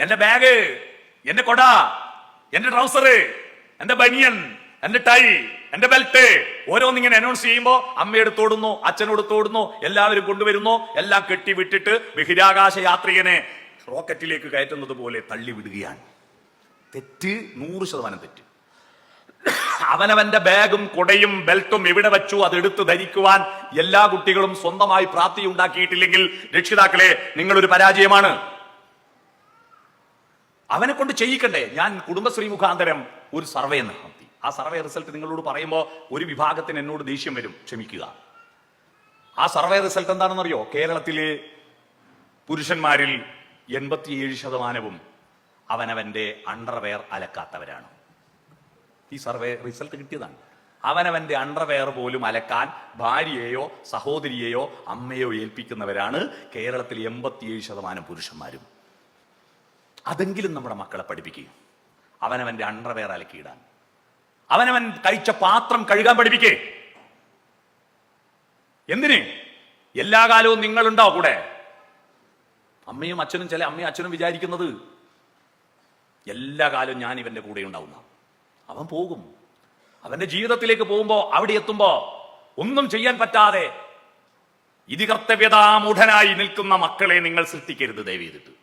എന്റെ ബാഗ് എന്റെ കൊട എന്റെ ട്രൗസർ എന്റെ ബനിയൻ എന്റെ ടൈ എന്റെ ബെൽറ്റ് ഓരോന്നിങ്ങനെ അനൗൺസ് ചെയ്യുമ്പോൾ അമ്മയോട് തോടുന്നു അച്ഛനോട് തോടുന്നു എല്ലാവരും കൊണ്ടുവരുന്നു എല്ലാം കെട്ടി വിട്ടിട്ട് ബഹിരാകാശ യാത്രികനെ റോക്കറ്റിലേക്ക് കയറ്റുന്നത് പോലെ തള്ളി വിടുകയാണ്. തെറ്റ് നൂറ് ശതമാനം തെറ്റ്. അവനവന്റെ ബാഗും കൊടയും ബെൽറ്റും എവിടെ വെച്ചു അത് എടുത്ത് ധരിക്കുവാൻ എല്ലാ കുട്ടികളും സ്വന്തമായി പ്രാപ്തി ഉണ്ടാക്കിയിട്ടില്ലെങ്കിൽ രക്ഷിതാക്കളെ നിങ്ങളൊരു പരാജയമാണ്. അവനെ കൊണ്ട് ചെയ്യിക്കണ്ടേ? ഞാൻ കുടുംബശ്രീ മുഖാന്തരം ഒരു സർവേ നടത്തി. ആ സർവേ റിസൾട്ട് നിങ്ങളോട് പറയുമ്പോൾ ഒരു വിഭാഗത്തിന് എന്നോട് ദേഷ്യം വരും. ക്ഷമിക്കുക. ആ സർവേ റിസൾട്ട് എന്താണെന്നറിയോ? കേരളത്തിലെ പുരുഷന്മാരിൽ എൺപത്തിയേഴ് ശതമാനവും അവനവന്റെ അണ്ടർവെയർ അലക്കാത്തവരാണ്. ഈ സർവേ റിസൾട്ട് കിട്ടിയതാണ്. അവനവന്റെ അണ്ടർവെയർ പോലും അലക്കാൻ ഭാര്യയെയോ സഹോദരിയെയോ അമ്മയോ ഏൽപ്പിക്കുന്നവരാണ് കേരളത്തിൽ എൺപത്തിയേഴ് ശതമാനം പുരുഷന്മാരും. അതെങ്കിലും നമ്മുടെ മക്കളെ പഠിപ്പിക്കുക അവനവന്റെ അണ്ടർവെയർ അലക്കിയിടാൻ അവനവൻ കഴിച്ച പാത്രം കഴുകാൻ പഠിപ്പിക്കേ. എന്തിന്? എല്ലാ കാലവും നിങ്ങളുണ്ടോ കൂടെ? അമ്മയും അച്ഛനും ചില അമ്മയും അച്ഛനും വിചാരിക്കുന്നത് എല്ലാ കാലവും ഞാൻ ഇവന്റെ കൂടെ ഉണ്ടാവുന്ന. അവൻ പോകും. അവന്റെ ജീവിതത്തിലേക്ക് പോകുമ്പോ അവിടെ എത്തുമ്പോ ഒന്നും ചെയ്യാൻ പറ്റാതെ ഇതി ഇതികർത്തവ്യതാമൂഢനായി നിൽക്കുന്ന മക്കളെ നിങ്ങൾ സൃഷ്ടിക്കരുത് ദയവ് ചെയ്തിട്ട്.